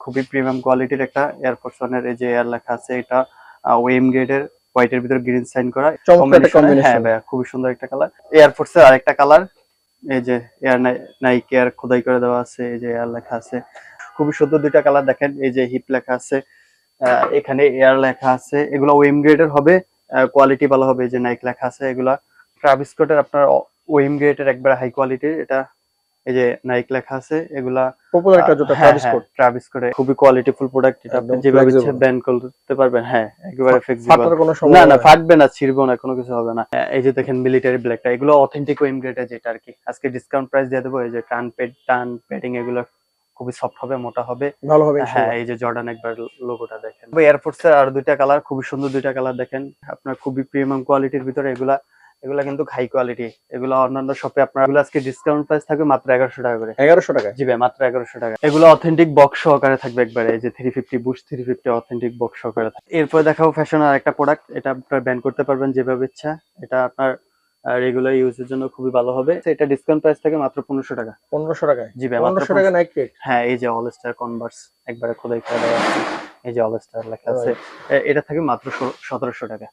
খুবই প্রিমিয়াম কোয়ালিটির একটা এয়ারফোর্স ওয়ানের এই যে এয়ার লেখা আছে এটা ওয়েম গ্রেডের হোয়াইটের ভিতরে গ্রিন সাইন করা। হ্যাঁ। ভাইয়া খুবই সুন্দর একটা কালার এয়ারফোর্স এর আরেকটা কালার এই যে এয়ার নাইক এয়ার খোদাই করে দেওয়া আছে এই যে এয়ার লেখা আছে। খুবই সুন্দর দুইটা কালার দেখেন এই যে হিপ লেখা আছে এখানে এয়ার লেখা আছে। এগুলো ওয়েম গ্রেডের হবে কোয়ালিটি ভালো হবে যে নাইক লেখা আছে এগুলা। ট্রাভিস স্কটের আপনার ওয়েম গ্রেডের একবার হাই কোয়ালিটির এটা এই যে নাইক লেখা আছে এগুলা পপুলার একটা জুতা ট্রাভিস স্কট ট্রাভিস খুবই কোয়ালিটিফুল প্রোডাক্ট এটা আপনি যেভাবে ইচ্ছে। ব্যান্ড করতে পারবেন হ্যাঁ একেবারে ফ্লেক্সিবল না না ফাটবে না ছিড়বো না কোনো কিছু হবে না। এই যে দেখেন মিলিটারি ব্ল্যাকটা এগুলো অথেন্টিক ওয়েম গ্রেডের যেটা আর কি। আজকে ডিসকাউন্ট প্রাইস দিয়ে দেবো এই যে টান পেড টান প্যাডিং এগুলো খুবই সফট হবে মোটা হবে। ভালো হবে হ্যাঁ এই যে জর্ডান একবার লোগোটা দেখেন। এয়ারফোর্স এর আর দুইটা কালার খুবই সুন্দর দুইটা কালার দেখেন। আপনার খুবই প্রিমিয়াম কোয়ালিটির ভিতরে এগুলা এগুলা কিন্তু হাই কোয়ালিটি এগুলো অন্যান্য শপে আপনার এগুলো আজকে ডিসকাউন্ট প্রাইস থাকবে মাত্র এগারোশো টাকা করে। এগারোশো টাকা জি ভাই মাত্র এগারোশো টাকা। এগুলো অথেন্টিক বক্স সহকারে থাকবে একবারে এই যে three fifty boost three fifty authentic box সহকারে থাকবে। এরপরে দেখাবো ফ্যাশন আর একটা প্রোডাক্ট এটা আপনার ব্যান করতে পারবেন যেভাবে ইচ্ছা। এটা আপনার রেগুলার ইউজের জন্য খুবই ভালো হবে। এটা ডিসকাউন্ট প্রাইস থাকে মাত্র পনেরোশো টাকা। পনেরোশো টাকা জি ভাই মাত্র পনেরোশো টাকা নাইট হ্যাঁ এই যে অল স্টার কনভার্স একবারে খোদাই করে দেওয়া এই যে অল স্টার লেখা আছে। এটা থাকে মাত্র সতেরোশো টাকা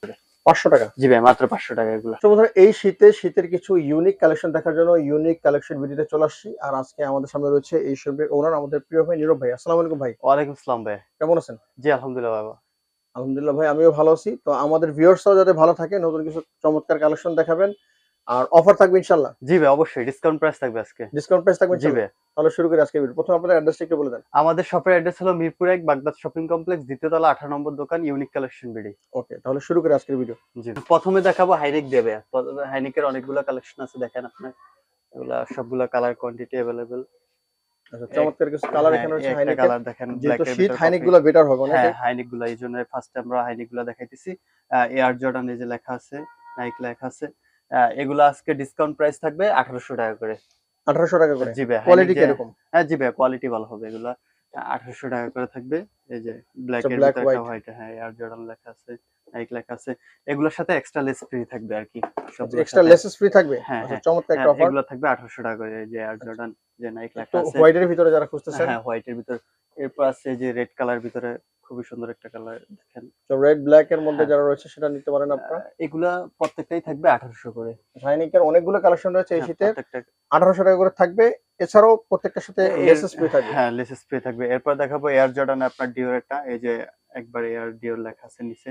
পাঁচশো টাকা। জি ভাই মাত্র পাঁচশো টাকা এগুলো। তো বন্ধুরা এই শীতে শীতের কিছু ইউনিক কালেকশন দেখার জন্য ইউনিক কালেকশন ভিডিওতে চলে আসছি। আর আজকে আমাদের সামনে রয়েছে এই শপের ওনার আমাদের প্রিয় ভাই নীরব ভাই। আসসালামু আলাইকুম ভাই। ওয়ালাইকুম আসসালাম ভাই। কেমন আছেন? জি আলহামদুলিল্লাহ বাবা আলহামদুলিল্লাহ ভাই আমিও ভালো আছি। তো আমাদের ভিউয়ার্সরাও যাতে ভালো থাকে নতুন কিছু চমৎকার কালেকশন দেখাবেন। আর অফার থাকবে ইনশাল্লাহ জি ভাই অবশ্যই। ডিসকাউন্ট প্রাইস থাকবে আজকে। ডিসকাউন্ট প্রাইস থাকবে জি ভাই। তাহলে শুরু করি আজকে প্রথমে আপনাদের অ্যাড্রেসটা একটু বলে দেন। আমাদের শপের অ্যাড্রেস হলো মিরপুর এক বাগদাদ শপিং কমপ্লেক্স দ্বিতীয় তলা আঠারো নম্বর দোকান ইউনিক কালেকশন বিডি ওকে তাহলে শুরু করি আজকের ভিডিও জি। প্রথমে দেখাবো হাইনিক দেবে। হাইনিকের অনেকগুলো কালেকশন আছে দেখেন আপনার। এগুলা সবগুলো কালার কোয়ান্টিটি অ্যাভেলেবেল আচ্ছা চমৎকার কিছু কালার এখানে রয়েছে হাইনেকের কালার দেখেন black এর শীত ভিতরগুলো বেটার হবে হ্যাঁ হাইনিকগুলা এই জন্য ফার্স্ট আমরা হাইনিকগুলা দেখাইতেছি। এয়ার জর্ডান এই যে লেখা আছে নাইক লেখা আছে। এগুলা আজকে ডিসকাউন্ট প্রাইস থাকবে আঠারোশো টাকা করে। আঠারোশো টাকা করে? জি ভাই কোয়ালিটি কীরকম? হ্যাঁ জি ভাই কোয়ালিটি ভালো হবে এগুলো। আঠারোশো টাকা করে থাকবে এই যে ব্ল্যাক আচ্ছা, এর ভিতরে। হোয়াইট হ্যাঁ এয়ার জর্ডান লেখা আছে নাইক লেখা আছে এগুলোর সাথে এক্সট্রা লেস ফ্রি থাকবে আর কি সব এক্সট্রা লেস ফ্রি থাকবে? হ্যাঁ, আচ্ছা হ্যাঁ। চমৎকার একটা হ্যাঁ, অফার এগুলো থাকবে আঠারোশো টাকা করে এই যে এয়ার জর্ডান যে নাইক লেখা আছে হোয়াইটের ভিতরে যারা খুঁজতেছেন? হ্যাঁ হোয়াইটের ভিতর। এরপর আছে যে রেড কালার ভিতরে খুবই সুন্দর একটা কালার দেখেন। তো রেড ব্ল্যাক এর মধ্যে হ্যাঁ। যারা রয়েছে সেটা নিতে পারেন আপনারা? এগুলা প্রত্যেকটাই থাকবে আঠারোশো করে। হাইনেকের অনেকগুলো কালেকশন রয়েছে এই হ্যাঁ, শীতে প্রত্যেকটা আঠারোশো টাকা করে থাকবে। এছাড়াও প্রত্যেকটার সাথে লেসেস ফ্রি থাকবে। হ্যাঁ লেসেস ফ্রি থাকবে। এরপর দেখাবো এয়ার জর্ডান আপনার ডিওরটা এই যে একবার এয়ার ডিওর লেখা আছে নিচে।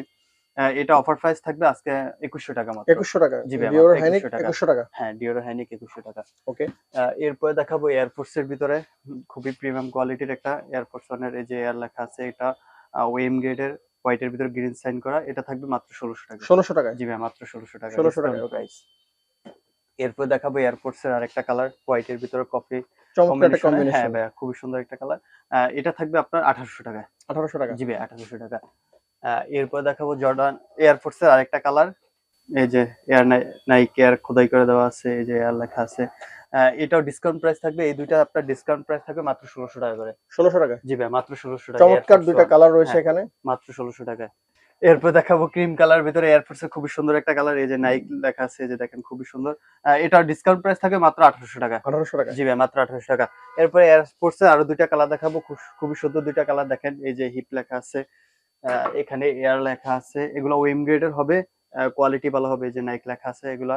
এটা অফার প্রাইস থাকবে আজকে একুশশো টাকা মাত্র। একুশশো টাকা। জি ভাই, ডিওর হাইনেক 2100 টাকা। হ্যাঁ ডিওর হাইনিক একুশশো টাকা। ওকে এরপরে দেখাবো এয়ারফোর্স এর ভিতরে। খুবই প্রিমিয়াম কোয়ালিটির একটা এয়ারফোর্স ওয়ানের এই যে এয়ার লেখা আছে এটা ওয়েম গ্রেডের হোয়াইটের ভিতরে গ্রিন সাইন করা। এটা থাকবে মাত্র ষোলোশো টাকা। ষোলোশো টাকা। জি ভাই মাত্র ষোলোশো টাকা। 1600 টাকা, প্রাইস এরপর দেখাবো এয়ারপোর্টস এর আরেকটা কালার হোয়াইটের ভিতরে কফি হ্যাঁ ভাইয়া খুবই সুন্দর একটা কালার এটা থাকবে আপনার আঠারোশো টাকা আঠারোশো টাকা। জি ভাই আঠারোশো টাকা। এরপর দেখাবো জর্ডান এয়ারফোর্স এর আরেকটা কালার এই যে এয়ার নাইক এয়ার খোদাই করে দেওয়া আছে এই যে এয়ার লেখা আছে। এটাও ডিসকাউন্ট প্রাইস থাকবে। এই দুইটা আপনার ডিসকাউন্ট প্রাইস থাকবে মাত্র ষোলোশো টাকা করে। ষোলোশো টাকা? জি ভাই মাত্র ষোলোশো টাকা। চমৎকার দুইটা কালার রয়েছে হ্যাঁ। এখানে। মাত্র ষোলোশো টাকায় এরপর দেখাবো ক্রিম কালার ভিতরে এয়ারফোর্স এর খুবই সুন্দর একটা কালার এই যে নাইক লেখা আছে যে দেখেন খুবই সুন্দর। এটার ডিসকাউন্ট প্রাইস থাকবে মাত্র আঠারোশো টাকা। আঠারোশো টাকা। জি ভাই মাত্র আঠারোশো টাকা। এরপরে এয়ারস্পোর্টস এর আরও দুইটা কালার দেখাবো। খুব- খুবই সুন্দর দুইটা কালার দেখেন। এই যে হিপ লেখা আছে। এখানে এয়ার লেখা আছে। এগুলো ওয়েম গ্রেডের হবে। কোয়ালিটি ভালো হবে। যে নাইক লেখা আছে এগুলা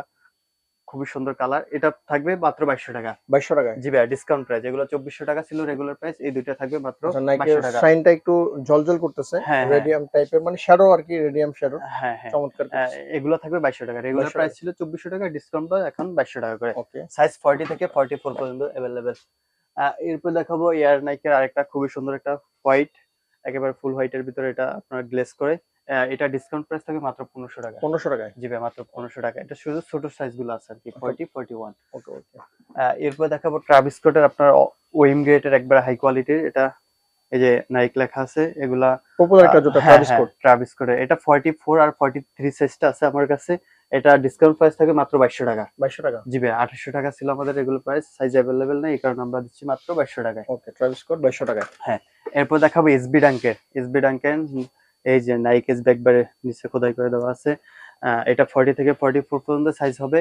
খুবই সুন্দর কালার এটা থাকবে মাত্র বাইশশো টাকা। বাইশশো টাকা। জি ভাই ডিসকাউন্ট প্রাইস এগুলো চব্বিশশো টাকা ছিল রেগুলার প্রাইস এই দুইটা থাকবে মাত্র আচ্ছা বাইশশো টাকা। শাইনটা একটু জলজল করতেছে। হ্যাঁ, হ্যাঁ। রেডিয়াম টাইপের মানে শ্যাডো আর কি রেডিয়াম শ্যাডো হ্যাঁ হ্যাঁ। চমৎকার এগুলো থাকবে বাইশশো টাকা। রেগুলার প্রাইস ছিল চব্বিশশো টাকা ডিসকাউন্ট এখন বাইশশো টাকা করে। সাইজ ফর্টি থেকে ফর্টি ফোর পর্যন্ত অ্যাভেলেবেল এরপর দেখাবো এয়ার নাইকের আরেকটা খুবই সুন্দর একটা হোয়াইট একেবারে ফুল হোয়াইটের ভিতরে এটা আপনার গ্লেস করে। এটা ডিসকাউন্ট প্রাইস থাকে মাত্র পনেরোশো টাকা পনেরোশো টাকায়? জি ভাই মাত্র পনেরোশো টাকা এটা শুধু ছোট সাইজগুলো আছে আর কি forty forty one okay okay. এরপর দেখাবো ট্রাভিস স্কটের আপনার ওয়েম গ্রেটের একবার হাই কোয়ালিটির এটা এই যে নাইক লেখা আছে এগুলা পপুলার একটা জুতা ট্রাভিস কোট ট্রাভিস স্কটের এটা ফর্টি ফোর আর ফর্টি থ্রি সাইজটা আছে আমার কাছে। এটা ডিসকাউন্ট প্রাইস থাকে মাত্র বাইশশো টাকা। বাইশশো টাকা? জি ভাই আঠাশশো টাকা ছিল আমাদের রেগুলার প্রাইস সাইজ অ্যাভেলেবেল নেই এই কারণে আমরা দিচ্ছি মাত্র বাইশশো টাকায়। ওকে ট্রাভিস কোট বাইশশো টাকায়। এরপর দেখাবো এসবি ডাঙ্কের এসবি ডাঙ্কের এই যে নাইক এস ব্যাকবারে নিচে খোদাই করে দেওয়া আছে। এটা ফর্টি থেকে ফর্টি ফোর পর্যন্ত সাইজ হবে।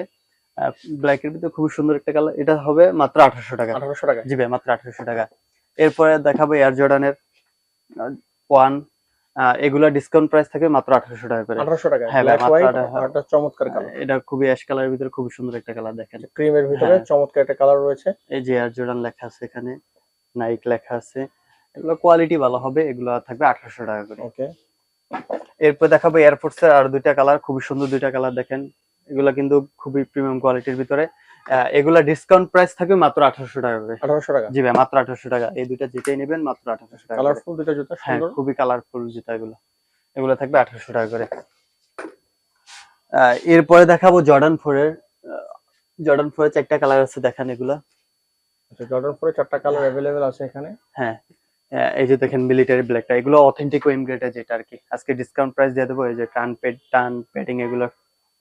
ব্ল্যাক এর ভিতরে খুবই সুন্দর একটা কালার এটা হবে মাত্র আঠারোশো টাকা। আঠারোশো টাকা জি ভাই মাত্র আঠারোশো টাকা। এরপরে দেখাবো এয়ার জর্ডানের ওয়ান এগুলা ডিসকাউন্ট প্রাইস থাকে মাত্র আঠারোশো টাকা করে। আঠারোশো টাকা হ্যাঁ, 1800 আর একটা চমৎকার কালার এটা খুবই অ্যাশ কালারের ভিতরে খুবই সুন্দর একটা কালার দেখেন। ক্রিমের ভিতরে হ্যাঁ। চমৎকার একটা কালার রয়েছে। এই যে এয়ার জর্ডান লেখা আছে এখানে নাইক লেখা আছে। এগুলো কোয়ালিটি ভালো হবে এগুলো থাকবে আঠারোশো টাকা করে। ওকে এরপর দেখাবো এয়ারফোর্স এর আর দুইটা কালার খুবই সুন্দর দুইটা কালার দেখেন। এগুলা কিন্তু খুবই প্রিমিয়াম কোয়ালিটির ভিতরে। এগুলা ডিসকাউন্ট প্রাইস থাকবে মাত্র আঠারোশো টাকা করে। আঠারোশো টাকা। জি ভাই মাত্র আঠারোশো টাকা। এই দুইটা যেটাই নেবেন মাত্র আঠারোশো টাকা কালারফুল দুটো জুতা হ্যাঁ খুবই কালারফুল জুতা এগুলো। এগুলো থাকবে আঠারোশো টাকা করে। এরপরে দেখাবো জর্ডান ফোর এর জর্ডান ফোর এর চারটা কালার আছে দেখেন এগুলা। আচ্ছা জর্ডান ফোরে চারটা কালার অ্যাভেলেবেল আছে এখানে? হ্যাঁ। এই যে দেখেন মিলিটারি ব্ল্যাকটা এগুলো অথেন্টিক ওয়েম গ্রেডের যেটা আর কি। আজকে ডিসকাউন্ট প্রাইস দিয়ে দেবো এই যে টান পেড টান প্যাডিং এগুলো।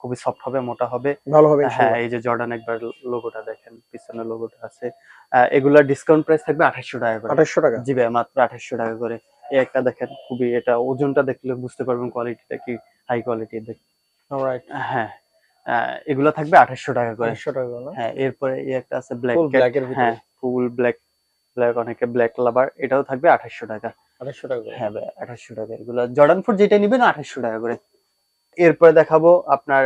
খুবই সফট হবে মোটা হবে। ভালো হবে হ্যাঁ এই যে জর্ডান একবার লোগোটা দেখেন পিছনে লোগোটা আছে। আহ, এগুলার ডিসকাউন্ট প্রাইস থাকবে আঠাশশো টাকা করে। আঠাশশো টাকা? জি ভাই মাত্র আঠাশশো টাকা করে। এই একটা দেখেন খুবই এটা ওজনটা দেখলে বুঝতে পারবেন কোয়ালিটিটা কি হাই কোয়ালিটি অলরাইট হ্যাঁ এগুলো থাকবে আঠাশশো টাকা করে। আঠাশশো টাকা না? হ্যাঁ এরপরে এই একটা আছে ব্ল্যাক ফুল ব্ল্যাক এর ভিতরে? হ্যাঁ ফুল ব্ল্যাক ব্ল্যাক অনেকে ব্ল্যাক লাভার এটাও থাকবে আঠাশশো টাকা। আঠাশশো টাকা করে। হ্যাঁ ভাই আঠাশশো টাকা। এগুলো জর্ডান ফুড যেটা নিবেন আঠাশশো টাকা করে। এরপরে দেখাবো আপনার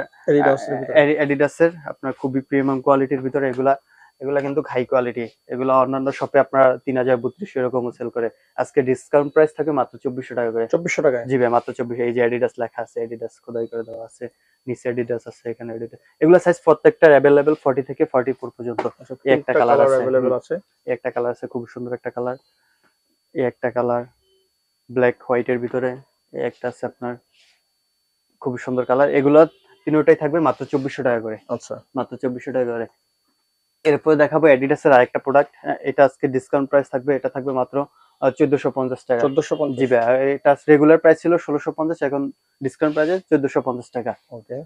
অ্যাডিডাসের আপনার খুবই প্রিমিয়াম কোয়ালিটির ভিতরে এগুলা এগুলা কিন্তু হাই কোয়ালিটি এগুলা অন্যান্য শপে আপনার তিন হাজার বত্রিশশো এরকম সেল করে। আজকে ডিসকাউন্ট প্রাইস থাকে মাত্র চব্বিশশো টাকা করে। চব্বিশশো টাকা জি ভাই মাত্র চব্বিশ এই যে অ্যাডিডাস লেখা আছে অ্যাডিডাস খোদাই করে দেওয়া আছে। নিচে অ্যাডিডাস আছে এখানে অ্যাডিডাস এগুলো সাইজ প্রত্যেকটা অ্যাভেলেবেল ফর্টি থেকে ফর্টি ফোর পর্যন্ত। আচ্ছা একটা কালার আছে। একটা কালার আছে খুব সুন্দর একটা কালার এই একটা কালার ব্ল্যাক হোয়াইটের ভিতরে। একটা আছে আপনার খুব সুন্দর কালার। এগুলো তিনটাই থাকবে মাত্র চব্বিশশো টাকা করে। আচ্ছা। মাত্র চব্বিশশো টাকা করে। এরপরে দেখাবো অ্যাডিডাসের আরেকটা প্রোডাক্ট এটা আজকে ডিসকাউন্ট প্রাইস থাকবে। এটা থাকবে মাত্র চোদ্দশো পঞ্চাশ টাকা। চোদ্দশো জি এটা রেগুলার প্রাইস ছিল ষোলোশো পঞ্চাশ এখন ডিসকাউন্ট প্রাইসে চোদ্দশো পঞ্চাশ টাকা। ওকে।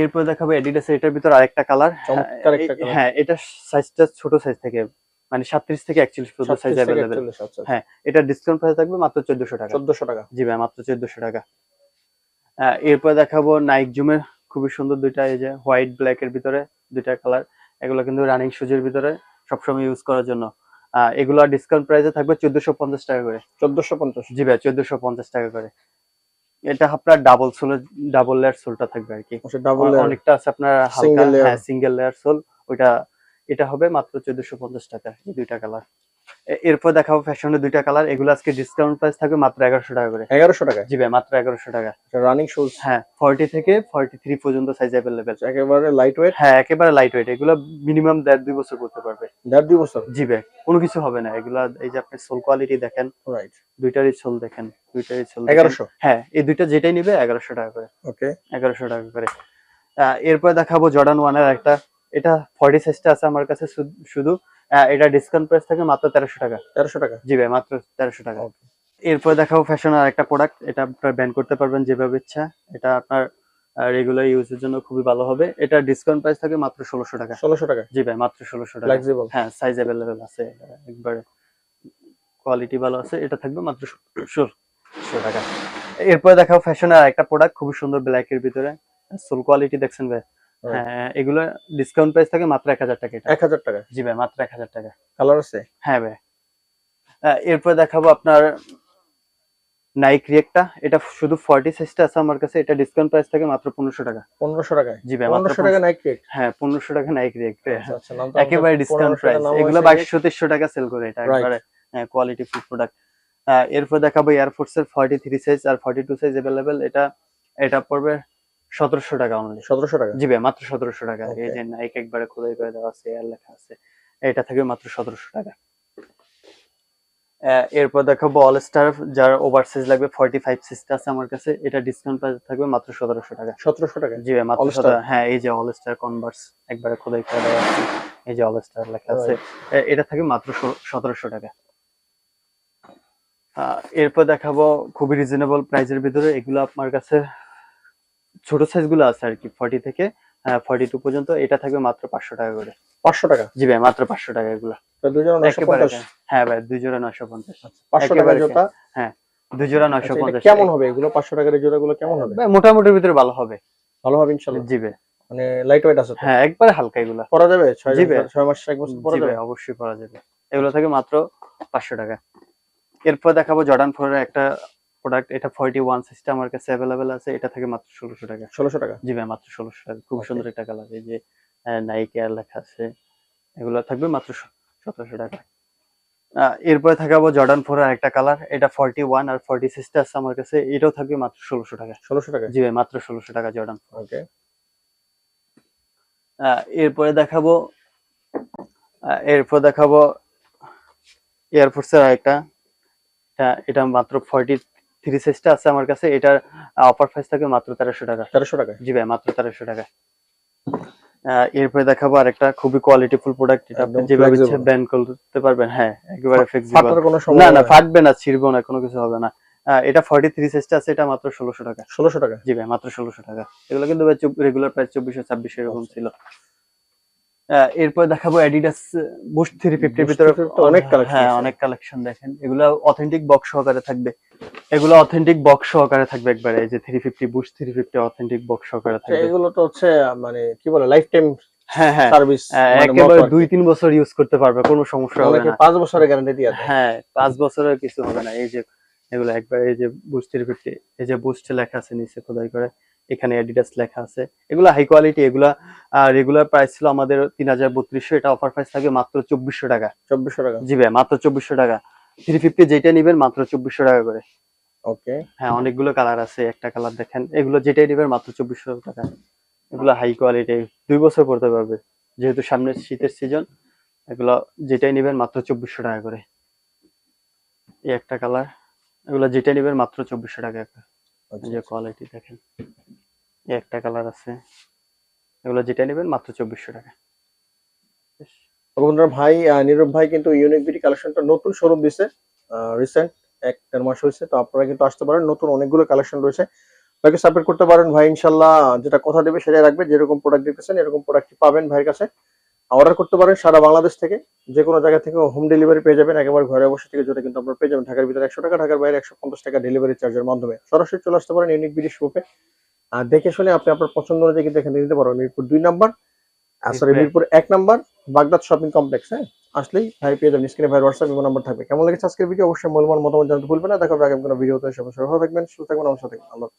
এরপরে দেখাবো অ্যাডিডাস এটার ভিতর আরেকটা কালার। colour। হ্যাঁ এটা সাইজটা ছোট সাইজ থেকে মানে সাতত্রিশ থেকে একচল্লিশ পর্যন্ত সাইজ অ্যাভেলেবেল আচ্ছা হ্যাঁ এটা ডিসকাউন্ট প্রাইস থাকবে মাত্র চোদ্দশো টাকা। চোদ্দশো টাকা। জি ভাই মাত্র চোদ্দশো টাকা। এরপর দেখাবো নাইক জুমের খুবই সুন্দর দুইটা এই যে হোয়াইট ব্ল্যাক এর ভিতরে দুইটা কালার এগুলো কিন্তু রানিং সুজের ভিতরে সবসময় ইউজ করার জন্য। এগুলো ডিসকাউন্ট প্রাইসে থাকবে চোদ্দশো পঞ্চাশ টাকা করে। চোদ্দশো পঞ্চাশ। জি ভাই চোদ্দশো পঞ্চাশ টাকা করে। এটা আপনার ডাবল সোলের ডাবল লেয়ার সোলটা থাকবে আর কি। আচ্ছা ডাবল অনেকটা আছে আপনার হালকা সিঙ্গেল লেয়ার সোল ওইটা এটা হবে মাত্র চোদ্দশো পঞ্চাশ টাকা এই দুইটা কালার এরপর দেখাবো ফ্যাশনের দুইটা কালার এগুলো আজকে ডিসকাউন্ট প্রাইস থাকবে মাত্র এগারোশো টাকা করে। এগারোশো টাকা জি ভাই মাত্র এগারোশো টাকা। রানিং শুজ হ্যাঁ ফর্টি থেকে ফর্টি থ্রি পর্যন্ত সাইজ অ্যাভেলেবেল একেবারে লাইট ওয়েট হ্যাঁ একেবারে লাইট ওয়েট এগুলো মিনিমাম দেড় দুই বছর করতে পারবে। দেড় দুই বছর? জি ভাই কোনো কিছু হবে না। এগুলা এই যে আপনি সোল কোয়ালিটি দেখেন রাইট দুইটারই সোল দেখেন দুইটারই সোল এগারোশো? হ্যাঁ এই দুইটা যেটাই নিবে এগারোশো টাকা করে। ওকে এগারোশো টাকা করে। এরপর দেখাবো জর্ডান ওয়ানের একটা। এটা ফর্টি সাইজটা আছে আমার কাছে শুধু- এটা ডিসকাউন্ট প্রাইস থাকে মাত্র তেরোশো টাকা। তেরোশো টাকা? জি ভাই মাত্র তেরোশো টাকা. এরপর দেখাবো ফ্যাশনের একটা প্রোডাক্ট এটা আপনার ব্যান করতে পারবেন যেভাবে ইচ্ছা। এটা আপনার রেগুলার ইউজের জন্য খুবই ভালো হবে। এটা ডিসকাউন্ট প্রাইস থাকে মাত্র ষোলোশো টাকা। ষোলোশো টাকা? জি ভাই মাত্র ষোলোশো টাকা। ফ্লেক্সিবল হ্যাঁ সাইজ অ্যাভেলেবেল আছে। একবারে কোয়ালিটি ভালো আছে এটা থাকবে মাত্র ষোলোশো টাকা। এরপরে দেখাবো ফ্যাশনের একটা প্রোডাক্ট খুবই সুন্দর ব্ল্যাক এর ভিতরে। সোল কোয়ালিটি দেখছেন ভাই. হ্যাঁ এগুলো ডিসকাউন্ট প্রাইস থাকে মাত্র এক হাজার টাকা এটা। এক হাজার টাকা? জি ভাই মাত্র এক হাজার টাকা। কালার আছে? হ্যাঁ ভাই। এরপর দেখাবো আপনার নাইক রিয়েকটা এটা শুধু ফর্টি সাইজটা আছে আমার কাছে। এটা ডিসকাউন্ট প্রাইস থাকে মাত্র পনেরোশো টাকা। পনেরোশো টাকায়? জি ভাই পনেরোশো টাকা নাইট রেট হ্যাঁ পনেরোশো টাকা নাইক রিয়েক্ট আচ্ছা আচ্ছা একেবারে ডিসকাউন্ট প্রাইস এগুলো বাইশশো তেইশশো টাকা সেল করে এটা. একবারে কোয়ালিটি ফুড প্রোডাক্ট এরপর দেখাবো এয়ারফোর্স এর ফর্টি থ্রি সাইজ আর ফর্টি টু সাইজ অ্যাভেলেবেল এটা এটা পড়বে সতেরোশো টাকা অনলি সতেরোশো টাকা? জি ভাই মাত্র সতেরোশো টাকা। এই যে নাইক একবারে খোদাই করে দেওয়া আছে এর লেখা আছে এটা থাকবে মাত্র সতেরোশো টাকা। এরপর দেখাবো অল স্টার যার ওভার সাইজ লাগবে ফর্টি ফাইভ সাইজটা আছে আমার কাছে এটা ডিসকাউন্ট প্রাইস থাকবে মাত্র সতেরোশো টাকা। সতেরোশো টাকা? জি মাত্র All Star? 17 হ্যাঁ এই যে অল স্টার কনভার্স একবারে খোদাই করে দেওয়া আছে এই যে অল স্টার লেখা আছে এটা থাকে মাত্র সতেরোশো টাকা। এরপর দেখাবো খুবই রিজনেবল প্রাইসের ভিতরে এগুলো আপনার কাছে ছোট সাইজগুলো আছে আর কি ফর্টি থেকে ফর্টি টু পর্যন্ত এটা থাকবে মাত্র পাঁচশো টাকা করে। পাঁচশো টাকা? জি ভাই মাত্র পাঁচশো টাকা এগুলো। নশো হ্যাঁ ভাই দুই জোড়া নয়শো পঞ্চাশ। পাঁচশো টাকা একেবারে জোতা দুই জোড়া আচ্ছা, পঞ্চাশ। কেমন হবে? এগুলো পাঁচশো টাকার এই জোড়াগুলো কেমন হবে? মোটামুটির ভিতরে ভালো হবে। ভালো হবে ইনশাল্লাহ? জি ভাই। মানে লাইট ওয়েট আছে হ্যাঁ একবারে হালকা এগুলো। পরা যাবে? ছয় ছয় মাস এক বছর পরা যাবে? অবশ্যই করা যাবে। এগুলো থেকে মাত্র পাঁচশো টাকা। এরপর দেখাবো জর্ডান ফোর একটা প্রোডাক্ট এটা ফর্টি ওয়ান সিস্টেম আমার কাছে অ্যাভেলেবেল আছে এটা থেকে মাত্র ষোলোশো টাকা। ষোলোশো টাকা? জি ভাই মাত্র ষোলোশো টাকা। খুব সুন্দর একটা কালার এই যে নাইক এয়ার লেখা আছে। এগুলো থাকবে মাত্র সতেরোশো টাকা। এরপরে থাকাবো জর্ডান ফোর আর একটা কালার এটা ফর্টি ওয়ান আর ফর্টি সিস্টার আছে আমার কাছে এটাও থাকবে মাত্র ষোলোশো টাকা। ষোলোশো টাকা? জি ভাই মাত্র ষোলোশো টাকা জর্ডান ওকে আহ, এরপরে দেখাবো এরপর দেখাবো এয়ারফোর্সের আরেকটা। এটা এটা মাত্র ফর্টি থ্রি সাইজটা আছে আমার কাছে এটার অফার প্রাইস থাকবে মাত্র তেরোশো টাকা। তেরোশো টাকা জি ভাই মাত্র তেরোশো টাকা এরপরে দেখাবো আরেকটা খুবই কোয়ালিটিফুল প্রোডাক্ট এটা আপনি যেভাবে ইচ্ছে flexible। ব্যান করতে পারবেন হ্যাঁ একেবারে ফ্লেক্সিবল ফাটার কোনো না না ফাটবে না ছিড়বো না কোনো কিছু হবে না। এটা ফর্টি থ্রি সাইজটা আছে এটা মাত্র ষোলোশো টাকা। ষোলোশো টাকা? জি ভাই মাত্র ষোলোশো টাকা। এগুলো কিন্তু রেগুলার প্রাইস চব্বিশশো ছাব্বিশশো এরকম আচ্ছা। ছিল। এরপর দেখাবো অ্যাডিডাস বুস্ট থ্রি ফিফটির Boost ভিতরে অনেক হ্যাঁ অনেক কালেকশন দেখেন। এগুলো অথেন্টিক বক্স সহকারে থাকবে। এগুলো অথেন্টিক বক্স সহকারে থাকবে একবারে এই যে three fifty boost three fifty authentic box সহকারে আচ্ছা, থাকবে। এগুলো তো হচ্ছে মানে কি বলে লাইফ টাইম হ্যাঁ। হ্যাঁ সার্ভিস আহ, একেবারে দুই তিন বছর ইউজ করতে পারবে কোনো সমস্যা হবে না। পাঁচ বছরের গ্যারান্টি দিয়ে দেয়? হ্যাঁ পাঁচ বছরের কিছু হবে না। এই যে এগুলো একবার এই যে বুস্ট থ্রি ফিফটি এই যে বুস্ট লেখা আছে নিচে খোদাই করে এখানে অ্যাডিডাস লেখা আছে। এগুলো হাই কোয়ালিটি এগুলা রেগুলার প্রাইস ছিল আমাদের তিন হাজার বত্রিশশো এটা অফার প্রাইস থাকে মাত্র চব্বিশশো টাকা। চব্বিশশো টাকা। জি ভাই মাত্র চব্বিশশো টাকা। থ্রি ফিফটি যেটা নিবেন মাত্র চব্বিশশো টাকা করে। ওকে হ্যাঁ অনেকগুলো কালার আছে একটা কালার দেখেন এগুলো যেটাই নিবেন মাত্র চব্বিশশো টাকা। এগুলো হাই কোয়ালিটি দুই বছর পড়তে পারবে যেহেতু সামনে শীতের সিজন এগুলো যেটাই নিবেন মাত্র চব্বিশশো টাকা করে। এই একটা কালার এগুলো যেটাই নিবেন মাত্র চব্বিশশো টাকা। যে কোয়ালিটি দেখেন এই একটা কালার আছে এগুলো যেটা নেবেন মাত্র চব্বিশশো টাকা। বন্ধুরা ভাই নীরব ভাই কিন্তু ইউনিক বিডি কালেকশনটা নতুন শোরুম দিছে রিসেন্ট এক দেড় মাস হয়েছে, তো আপনারা কিন্তু আসতে পারেন। নতুন অনেকগুলো কালেকশন রয়েছে। ভাইকে সাপোর্ট করতে পারেন ভাই, ইনশাল্লাহ যেটা কথা দেবে সেটাই রাখবে। যেরকম প্রোডাক্ট দেখতেছেন, এরকম প্রোডাক্ট পাবেন ভাইয়ের কাছে। অর্ডার করতে পারেন সারা বাংলাদেশ থেকে। যে কোনো জায়গা থেকে হোম ডেলিভারি পেয়ে যাবেন। একেবারে ঘরে বসে থেকে যেটা কিন্তু আপনারা পেয়ে যাবেন। ঢাকার ভিতরে একশো টাকা, ঢাকার বাইরে একশো পঞ্চাশ টাকা ডেলিভারি চার্জের মাধ্যমে। সরাসরি চলে আসতে পারেন ইউনিক বিডি শপে আর দেখে শুনে আপনি আপনার পছন্দ অনুযায়ী কিন্তু এখানে নিতে পারবেন। মিরপুর দুই নাম্বার। সরি মিরপুর এক। নাম্বার বাগদাদ শপিং কমপ্লেক্স হ্যাঁ? আসলেই ভাই পেয়ে যাবেন স্ক্রিনে ভাই হোয়াটসঅ্যাপ ইমো নাম্বার থাকবে। কেমন লেগেছে আজকের ভিডিও অবশ্যই মূল্যবান মতামত জানাতে ভুলবেন না। দেখা হবে আগামী কোনো ভিডিওতে সবাই ভালো থাকবেন সুস্থ থাকবেন আমার সাথে থাকবেন। আল্লাহ হাফেজ।